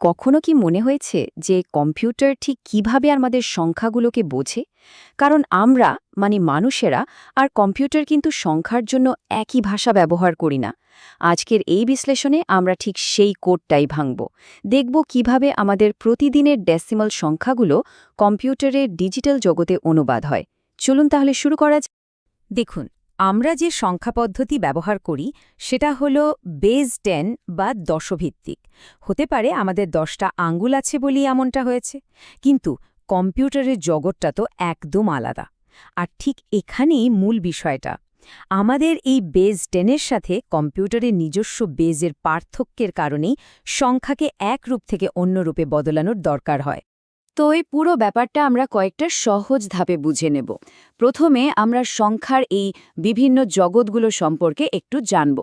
কখনো কি মনে হয়েছে যে কম্পিউটার ঠিক কীভাবে আমাদের সংখ্যাগুলোকে বোঝে? কারণ আমরা মানে মানুষেরা, আর কম্পিউটার কিন্তু সংখ্যার জন্য একই ভাষা ব্যবহার করি না। আজকের এই বিশ্লেষণে আমরা ঠিক সেই কোডটাই ভাঙব। দেখব কীভাবে আমাদের প্রতিদিনের ডেসিমাল সংখ্যাগুলো কম্পিউটারের ডিজিটাল জগতে অনুবাদ হয়। চলুন তাহলে শুরু করা দেখুন আমরা যে সংখ্যা পদ্ধতি ব্যবহার করি, সেটা হলো বেজ টেন বা দশভিত্তিক। হতে পারে আমাদের দশটা আঙ্গুল আছে বলেই এমনটা হয়েছে, কিন্তু কম্পিউটারের জগৎটা তো একদম আলাদা। আর ঠিক এখানেই মূল বিষয়টা, আমাদের এই বেজ টেনের সাথে কম্পিউটারের নিজস্ব বেজের পার্থক্যের কারণেই সংখ্যাকে এক রূপ থেকে অন্য রূপে বদলানোর দরকার হয়। তো এই পুরো ব্যাপারটা আমরা কয়েকটা সহজ ধাপে বুঝে নেব। প্রথমে আমরা সংখ্যার এই বিভিন্ন জগৎগুলো সম্পর্কে একটু জানব।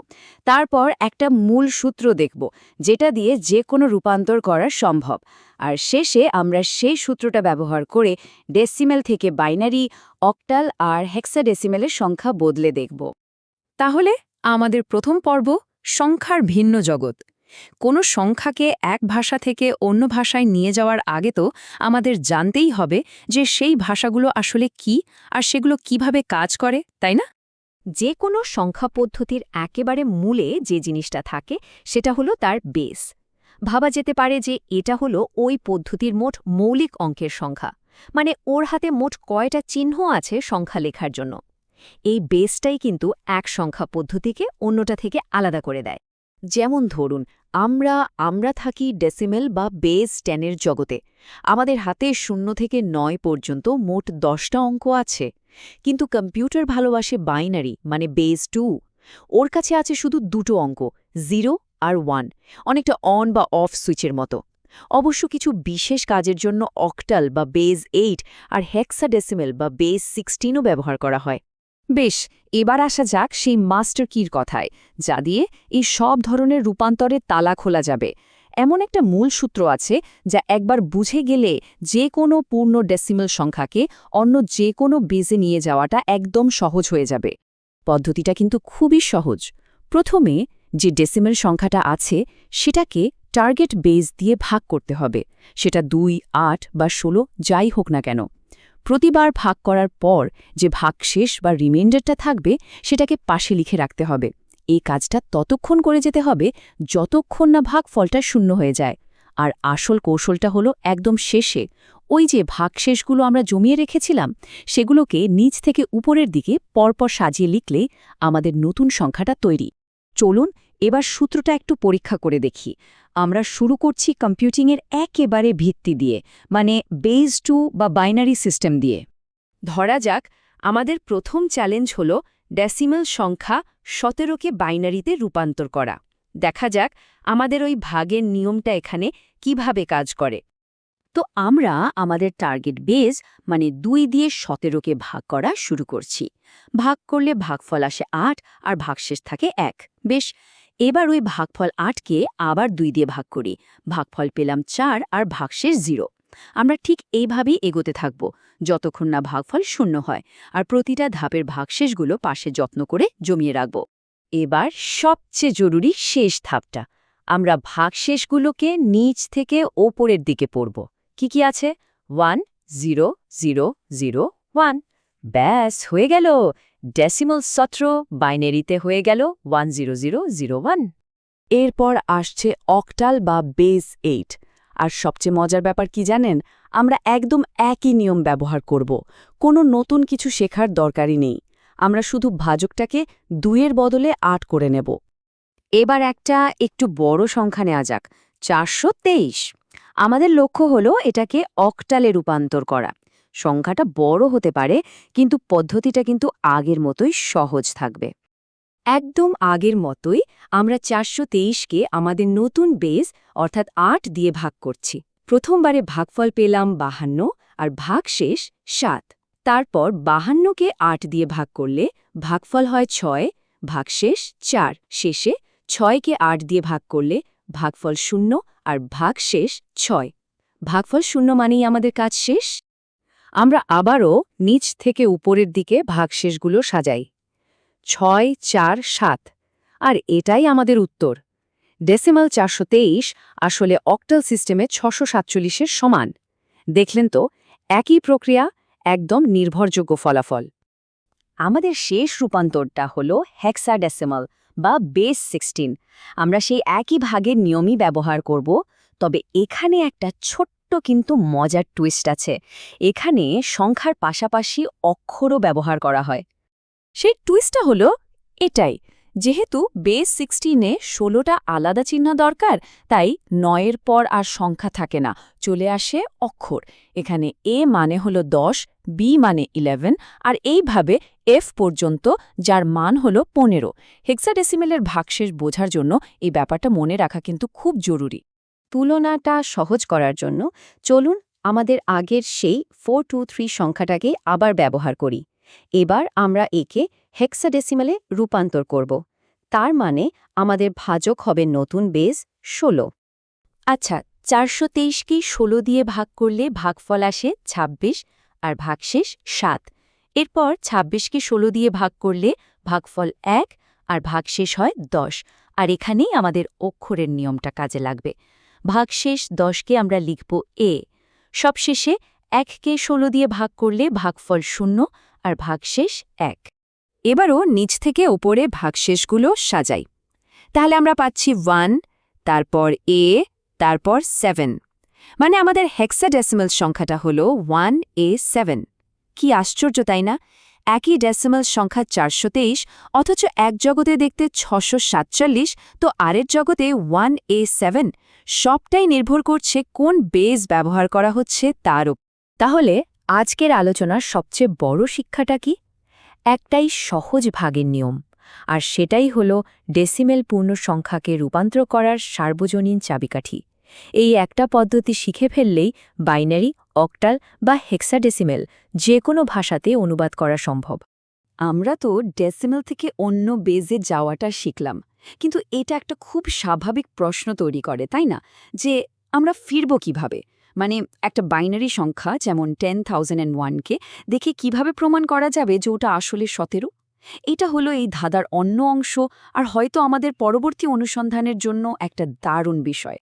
তারপর একটা মূল সূত্র দেখব, যেটা দিয়ে যে কোনো রূপান্তর করা সম্ভব। আর শেষে আমরা সেই সূত্রটা ব্যবহার করে ডেসিমেল থেকে বাইনারি অক্টাল আর হেক্সাডেসিমেলের সংখ্যা বদলে দেখব। তাহলে আমাদের প্রথম পর্ব, সংখ্যার ভিন্ন জগৎ। কোনো সংখ্যাকে এক ভাষা থেকে অন্য ভাষায় নিয়ে যাওয়ার আগে তো আমাদের জানতেই হবে যে সেই ভাষাগুলো আসলে কি আর সেগুলো কীভাবে কাজ করে, তাই না? যে কোনো সংখ্যা পদ্ধতির একেবারে মূলে যে জিনিসটা থাকে সেটা হলো তার বেস ভাবা যেতে পারে যে এটা হলো ওই পদ্ধতির মোট মৌলিক অঙ্কের সংখ্যা মানে ওর হাতে মোট কয়টা চিহ্ন আছে সংখ্যা লেখার জন্য। এই বেসটাই কিন্তু এক সংখ্যা পদ্ধতিকে অন্যটা থেকে আলাদা করে দেয়। যেমন ধরুন, আমরা আমরা থাকি ডেসিমেল বা বেস টেনের জগতে। আমাদের হাতে শূন্য থেকে নয় পর্যন্ত মোট দশটা অঙ্ক আছে। কিন্তু কম্পিউটার ভালোবাসে বাইনারি মানে বেস টু ওর কাছে আছে শুধু দুটো অঙ্ক জিরো আর ওয়ান অনেকটা অন বা অফ সুইচের মতো। অবশ্য কিছু বিশেষ কাজের জন্য অক্টাল বা বেজ এইট আর হেক্সাডেসিমেল বা বেজ সিক্সটিনও ব্যবহার করা হয়। বেশ, এবার আসা যাক সেই মাস্টার কির কথায়, যা দিয়ে এই সব ধরনের রূপান্তরে তালা খোলা যাবে। এমন একটা মূল সূত্র আছে যা একবার বুঝে গেলে যে কোনো পূর্ণ ডেসিমেল সংখ্যাকে অন্য যে কোনো বেজে নিয়ে যাওয়াটা একদম সহজ হয়ে যাবে। পদ্ধতিটা কিন্তু খুবই সহজ। প্রথমে যে ডেসিমেল সংখ্যাটা আছে, সেটাকে টার্গেট বেজ দিয়ে ভাগ করতে হবে। সেটা দুই, আট বা ষোলো যাই হোক না কেন। প্রতিবার ভাগ করার পর যে ভাগশেষ বা রিমাইন্ডারটা থাকবে, সেটাকে পাশে লিখে রাখতে হবে। এই কাজটা ততক্ষণ করে যেতে হবে যতক্ষণ না ভাগ ফলটা শূন্য হয়ে যায়। আর আসল কৌশলটা হলো একদম শেষে। ওই যে ভাগশেষগুলো আমরা জমিয়ে রেখেছিলাম, সেগুলোকে নিচ থেকে উপরের দিকে পরপর সাজিয়ে লিখলে আমাদের নতুন সংখ্যাটা তৈরি। চলুন, এবার সূত্রটা একটু পরীক্ষা করে দেখি। আমরা শুরু করছি কম্পিউটিংয়ের একেবারে ভিত্তি দিয়ে মানে বেজ টু বা বাইনারি সিস্টেম দিয়ে। ধরা যাক, আমাদের প্রথম চ্যালেঞ্জ হল ডেসিমেল সংখ্যা সতেরোকে বাইনারিতে রূপান্তর করা। দেখা যাক আমাদের ওই ভাগের নিয়মটা এখানে কীভাবে কাজ করে। তো আমরা আমাদের টার্গেট বেজ মানে দুই দিয়ে সতেরোকে ভাগ করা শুরু করছি। ভাগ করলে ভাগফল আসে আট আর ভাগশেষ থাকে এক। বেশ এবার ওই ভাগফল আটকে আবার দুই দিয়ে ভাগ করি। ভাগফল পেলাম চার আর ভাগশেষ জিরো। আমরা ঠিক এইভাবেই এগোতে থাকব, যতক্ষণ না ভাগফল শূন্য হয়, আর প্রতিটা ধাপের ভাগশেষগুলো পাশে যত্ন করে জমিয়ে রাখব। এবার সবচেয়ে জরুরি শেষ ধাপটা। আমরা ভাগশেষগুলোকে নিচ থেকে ওপরের দিকে পড়ব। কি কি আছে? One, zero zero zero, one. ব্যাস, হয়ে গেল। ডেসিমাল সত্র বাইনারিতে হয়ে গেল one zero zero zero one এরপর আসছে অকটাল বা বেস এইট আর সবচেয়ে মজার ব্যাপার কি জানেন? আমরা একদম একই নিয়ম ব্যবহার করব। কোনো নতুন কিছু শেখার দরকারই নেই। আমরা শুধু ভাজকটাকে দুইয়ের বদলে আট করে নেব। এবার একটা একটু বড় সংখ্যা নেওয়া যাক। চারশো তেইশ। আমাদের লক্ষ্য হলো এটাকে অকটালে রূপান্তর করা। সংখ্যাটা বড় হতে পারে, কিন্তু পদ্ধতিটা কিন্তু আগের মতোই সহজ থাকবে। একদম আগের মতোই আমরা চারশো তেইশকে আমাদের নতুন বেস অর্থাৎ আট দিয়ে ভাগ করছি। প্রথমবারে ভাগফল পেলাম বাহান্ন, আর ভাগশেষ সাত। তারপর বাহান্নকে আট দিয়ে ভাগ করলে ভাগফল হয় ছয় ভাগশেষ চার। শেষে ছয়কে আট দিয়ে ভাগ করলে ভাগফল শূন্য, আর ভাগশেষ ছয়। ভাগফল শূন্য মানেই আমাদের কাজ শেষ? আমরা আবারও নিচ থেকে উপরের দিকে ভাগশেষগুলো সাজাই। ছয়, চার, সাত। আর এটাই আমাদের উত্তর। ডেসিমাল চারশো তেইশ আসলে অক্টাল সিস্টেমে ছশো সাতচল্লিশের সমান। দেখলেন তো, একই প্রক্রিয়া, একদম নির্ভরযোগ্য ফলাফল। আমাদের শেষ রূপান্তরটা হল হেক্সাডেসিমাল বা বেস সিক্সটিন। আমরা সেই একই ভাগের নিয়মই ব্যবহার করব, তবে এখানে একটা ছোট্ট কিন্তু মজার টুইস্ট আছে। এখানে সংখ্যার পাশাপাশি অক্ষরও ব্যবহার করা হয়। সেই টুইস্টটা হলো এটাই। যেহেতু বেস সিক্সটিনে ষোলোটা আলাদা চিহ্ন দরকার, তাই নয়ের পর আর সংখ্যা থাকে না। চলে আসে অক্ষর। এখানে এ মানে হলো দশ বি মানে ইলেভেন আর এইভাবে এফ পর্যন্ত, যার মান হলো পনেরো। হেক্সাডেসিমেলের ভাগশেষ বোঝার জন্য এই ব্যাপারটা মনে রাখা কিন্তু খুব জরুরি। তুলনাটা সহজ করার জন্য চলুন আমাদের আগের সেই ফোর টু থ্রি সংখ্যাটাকে আবার ব্যবহার করি। এবার আমরা একে হেক্সাডেসিমালে রূপান্তর করব। তার মানে আমাদের ভাজক হবে নতুন বেজ ১৬ আচ্ছা চারশো তেইশকেই ষোলো দিয়ে ভাগ করলে ভাগফল আসে ২৬ আর ভাগশেষ সাত। এরপর ২৬কে ষোলো দিয়ে ভাগ করলে ভাগফল এক আর ভাগশেষ হয় দশ। আর এখানেই আমাদের অক্ষরের নিয়মটা কাজে লাগবে। ভাগশেষ দশকে আমরা লিখব এ। সবশেষে এককে ষোলো দিয়ে ভাগ করলে ভাগফল শূন্য আর ভাগশেষ এক। এবারও নিচ থেকে ওপরে ভাগশেষগুলো সাজাই। তাহলে আমরা পাচ্ছি ওয়ান, তারপর এ, তারপর সেভেন। মানে আমাদের হেক্সাডেসিমাল সংখ্যাটা হল ওয়ান এ সেভেন। কি আশ্চর্য, তাই না? একই ডেসিমাল সংখ্যা চারশো তেইশ, অথচ এক জগতে দেখতে ছশো সাতচল্লিশ, তো আরের জগতে ওয়ান এ সেভেন সবটাই নির্ভর করছে কোন বেজ ব্যবহার করা হচ্ছে তার ওপর তাহলে আজকের আলোচনার সবচেয়ে বড় শিক্ষাটা কি? একটাই সহজ ভাগের নিয়ম, আর সেটাই হল ডেসিমেল পূর্ণ সংখ্যাকে রূপান্তর করার সার্বজনীন চাবিকাঠি। এই একটা পদ্ধতি শিখে ফেললেই বাইনারি অক্টাল বা হেক্সাডেসিমেল যে কোনো ভাষাতে অনুবাদ করা সম্ভব। আমরা তো ডেসিমেল থেকে অন্য বেজে যাওয়াটা শিখলাম, কিন্তু এটা একটা খুব স্বাভাবিক প্রশ্ন তৈরি করে, তাই না? যে আমরা ফিরব কীভাবে? মানে একটা বাইনারি সংখ্যা যেমন টেন থাউজেন্ড অ্যান্ড ওয়ানকে দেখে কীভাবে প্রমাণ করা যাবে যে ওটা আসলে সতেরো? এটা হলো এই ধাঁধার অন্য অংশ, আর হয়তো আমাদের পরবর্তী অনুসন্ধানের জন্য একটা দারুণ বিষয়।